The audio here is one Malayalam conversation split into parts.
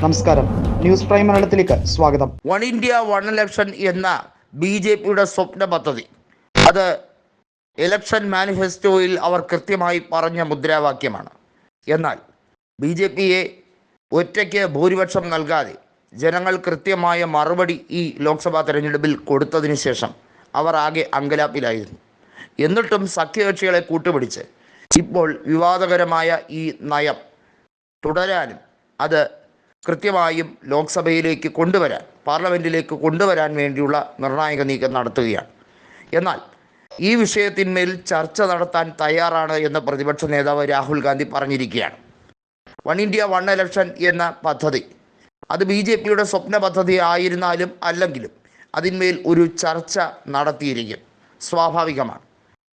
നമസ്കാരം. ന്യൂസ് പ്രൈം മലയാളത്തിലേക്ക് സ്വാഗതം. വൺ ഇന്ത്യ വൺ ഇലക്ഷൻ എന്ന ബി ജെ പിയുടെ സ്വപ്ന പദ്ധതി. അത് ഇലക്ഷൻ മാനിഫെസ്റ്റോയിൽ അവർ കൃത്യമായി പറഞ്ഞ മുദ്രാവാക്യമാണ്. എന്നാൽ ബി ജെ പിയെ ഒറ്റയ്ക്ക് ഭൂരിപക്ഷം നൽകാതെ ജനങ്ങൾ കൃത്യമായ മറുപടി ഈ ലോക്സഭാ തെരഞ്ഞെടുപ്പിൽ കൊടുത്തതിന് ശേഷം അവർ ആകെ അങ്കലാപ്പിലായിരുന്നു. എന്നിട്ടും സഖ്യകക്ഷികളെ കൂട്ടുപിടിച്ച് ഇപ്പോൾ വിവാദകരമായ ഈ നയം തുടരാനും അത് കൃത്യമായും ലോക്സഭയിലേക്ക് കൊണ്ടുവരാൻ പാർലമെന്റിലേക്ക് കൊണ്ടുവരാൻ വേണ്ടിയുള്ള നിർണായക നീക്കം നടത്തുകയാണ്. എന്നാൽ ഈ വിഷയത്തിന്മേൽ ചർച്ച നടത്താൻ തയ്യാറാണ് എന്ന് പ്രതിപക്ഷ നേതാവ് രാഹുൽ ഗാന്ധി പറഞ്ഞിരിക്കുകയാണ്. വൺ ഇന്ത്യ വൺ ഇലക്ഷൻ എന്ന പദ്ധതി. അത് ബി ജെ പിയുടെ സ്വപ്ന പദ്ധതി ആയിരുന്നാലും അല്ലെങ്കിലും അതിന്മേൽ ഒരു ചർച്ച നടത്തിയിരിക്കും. സ്വാഭാവികമാണ്.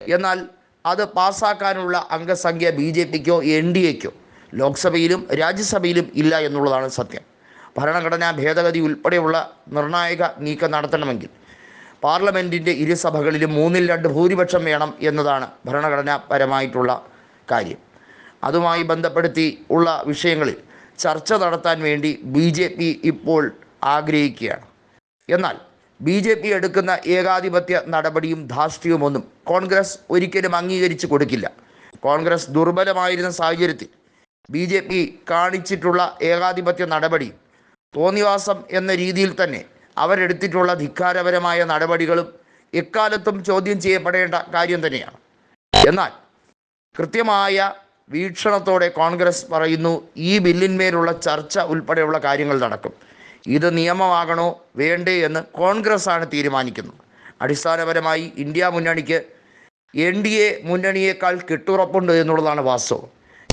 എന്നാൽ അത് പാസ്സാക്കാനുള്ള അംഗസംഖ്യ ബി ജെ പിക്കോ എൻ ഡി എക്കോ ലോക്സഭയിലും രാജ്യസഭയിലും ഇല്ല എന്നുള്ളതാണ് സത്യം. ഭരണഘടനാ ഭേദഗതി ഉൾപ്പെടെയുള്ള നിർണായക നീക്കം നടത്തണമെങ്കിൽ പാർലമെന്റിന്റെ ഇരുസഭകളിലും മൂന്നിൽ രണ്ട് ഭൂരിപക്ഷം വേണം എന്നതാണ് ഭരണഘടനാപരമായിട്ടുള്ള കാര്യം. അതുമായി ബന്ധപ്പെടുത്തി ഉള്ള വിഷയങ്ങളിൽ ചർച്ച നടത്താൻ വേണ്ടി ബി ജെ പി ഇപ്പോൾ ആഗ്രഹിക്കുകയാണ്. എന്നാൽ ബി ജെ പി എടുക്കുന്ന ഏകാധിപത്യ നടപടിയും ധാർഷ്ട്യവുമൊന്നും കോൺഗ്രസ് ഒരിക്കലും അംഗീകരിച്ചു കൊടുക്കില്ല. കോൺഗ്രസ് ദുർബലമായിരുന്ന സാഹചര്യത്തിൽ ബി ജെ പി കാണിച്ചിട്ടുള്ള ഏകാധിപത്യ നടപടി തോന്നിവാസം എന്ന രീതിയിൽ തന്നെ അവരെടുത്തിട്ടുള്ള ധിക്കാരപരമായ നടപടികളും എക്കാലത്തും ചോദ്യം ചെയ്യപ്പെടേണ്ട കാര്യം തന്നെയാണ്. എന്നാൽ കൃത്യമായ വീക്ഷണത്തോടെ കോൺഗ്രസ് പറയുന്നു ഈ ബില്ലിന്മേലുള്ള ചർച്ച ഉൾപ്പെടെയുള്ള കാര്യങ്ങൾ നടക്കും. ഇത് നിയമമാകണോ വേണ്ടേ എന്ന് കോൺഗ്രസ് ആണ് തീരുമാനിക്കുന്നത്. അടിസ്ഥാനപരമായി ഇന്ത്യ മുന്നണിക്ക് എൻ ഡി എ മുന്നണിയേക്കാൾ കെട്ടുറപ്പുണ്ട് എന്നുള്ളതാണ് വാസ്തവം.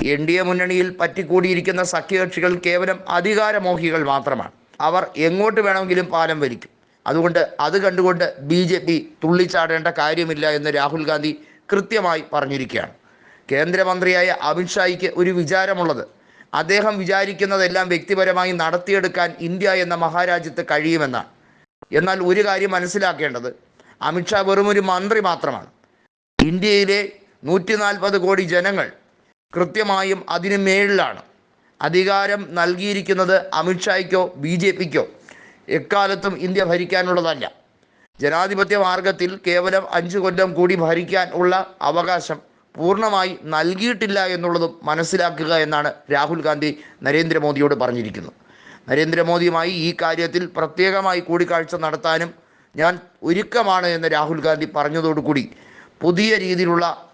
എൻ ഡി എ മുന്നണിയിൽ പറ്റിക്കൂടിയിരിക്കുന്ന സഖ്യകക്ഷികൾ കേവലം അധികാരമോഹികൾ മാത്രമാണ്. അവർ എങ്ങോട്ട് വേണമെങ്കിലും പാലം വലിക്കും. അതുകൊണ്ട് അത് കണ്ടുകൊണ്ട് ബി ജെ പി തുള്ളിച്ചാടേണ്ട കാര്യമില്ല എന്ന് രാഹുൽ ഗാന്ധി കൃത്യമായി പറഞ്ഞിരിക്കുകയാണ്. കേന്ദ്രമന്ത്രിയായ അമിത്ഷായ്ക്ക് ഒരു വിചാരമുള്ളത്. അദ്ദേഹം വിചാരിക്കുന്നതെല്ലാം വ്യക്തിപരമായി നടത്തിയെടുക്കാൻ ഇന്ത്യ എന്ന മഹാരാജ്യത്ത് കഴിയുമെന്നാണ്. എന്നാൽ ഒരു കാര്യം മനസ്സിലാക്കേണ്ടത് അമിത്ഷാ വെറുമൊരു മന്ത്രി മാത്രമാണ്. ഇന്ത്യയിലെ നൂറ്റി കോടി ജനങ്ങൾ കൃത്യമായും അതിനു മേളിലാണ്. അധികാരം നൽകിയിരിക്കുന്നത് അമിത്ഷായ്ക്കോ ബി ജെ പിക്കോ. എക്കാലത്തും ഇന്ത്യ ഭരിക്കാനുള്ളതല്ല. ജനാധിപത്യ മാർഗത്തിൽ കേവലം അഞ്ചു കൊല്ലം കൂടി ഭരിക്കാൻ ഉള്ള അവകാശം പൂർണമായി നൽകിയിട്ടില്ല എന്നുള്ളതും മനസ്സിലാക്കുക എന്നാണ് രാഹുൽ ഗാന്ധി നരേന്ദ്രമോദിയോട് പറഞ്ഞിരിക്കുന്നത്. നരേന്ദ്രമോദിയുമായി ഈ കാര്യത്തിൽ പ്രത്യേകമായി കൂടിക്കാഴ്ച നടത്താനും ഞാൻ ഒരുക്കമാണ് എന്ന് രാഹുൽ ഗാന്ധി പറഞ്ഞതോടുകൂടി പുതിയ രീതിയിലുള്ള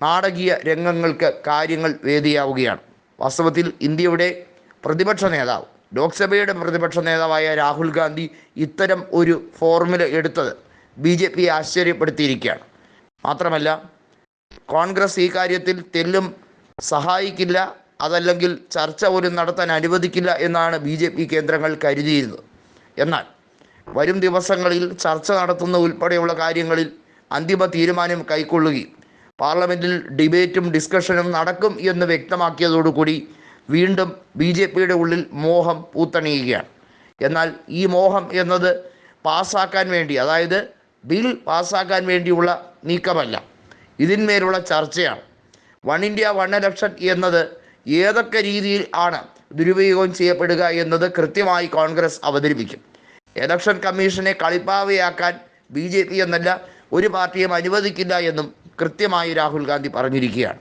നാടകീയ രംഗങ്ങൾക്ക് കാര്യങ്ങൾ വേദിയാവുകയാണ്. വാസ്തവത്തിൽ ഇന്ത്യയുടെ പ്രതിപക്ഷ നേതാവ് ലോക്സഭയുടെ പ്രതിപക്ഷ നേതാവായ രാഹുൽ ഗാന്ധി ഇത്തരം ഒരു ഫോർമുല എടുത്തത് ബി ജെ പി ആശ്ചര്യപ്പെടുത്തിയിരിക്കുകയാണ്. മാത്രമല്ല കോൺഗ്രസ് ഈ കാര്യത്തിൽ തെല്ലും സഹായിക്കില്ല അതല്ലെങ്കിൽ ചർച്ച പോലും നടത്താൻ അനുവദിക്കില്ല എന്നാണ് ബി ജെ പി കേന്ദ്രങ്ങൾ കരുതിയിരുന്നത്. എന്നാൽ വരും ദിവസങ്ങളിൽ ചർച്ച നടത്തുന്ന ഉൾപ്പെടെയുള്ള കാര്യങ്ങളിൽ അന്തിമ തീരുമാനം കൈക്കൊള്ളുകയും പാർലമെന്റിൽ ഡിബേറ്റും ഡിസ്കഷനും നടക്കും എന്ന് വ്യക്തമാക്കിയതോടുകൂടി വീണ്ടും ബി ജെ പിയുടെ ഉള്ളിൽ മോഹം പൂത്തണിയുകയാണ്. എന്നാൽ ഈ മോഹം എന്നത് പാസ്സാക്കാൻ വേണ്ടി അതായത് ബിൽ പാസ്സാക്കാൻ വേണ്ടിയുള്ള നീക്കമല്ല ഇതിന്മേലുള്ള ചർച്ചയാണ്. വൺ ഇന്ത്യ വൺ ഇലക്ഷൻ എന്നത് ഏതൊക്കെ രീതിയിൽ ആണ് ദുരുപയോഗം ചെയ്യപ്പെടുക എന്നത് കൃത്യമായി കോൺഗ്രസ് അവതരിപ്പിക്കും. ഇലക്ഷൻ കമ്മീഷനെ കളിപ്പാവയാക്കാൻ ബി ജെ പി എന്നല്ല ഒരു പാർട്ടിയും അനുവദിക്കില്ല എന്നും കൃത്യമായി രാഹുൽ ഗാന്ധി പറഞ്ഞിരിക്കുകയാണ്.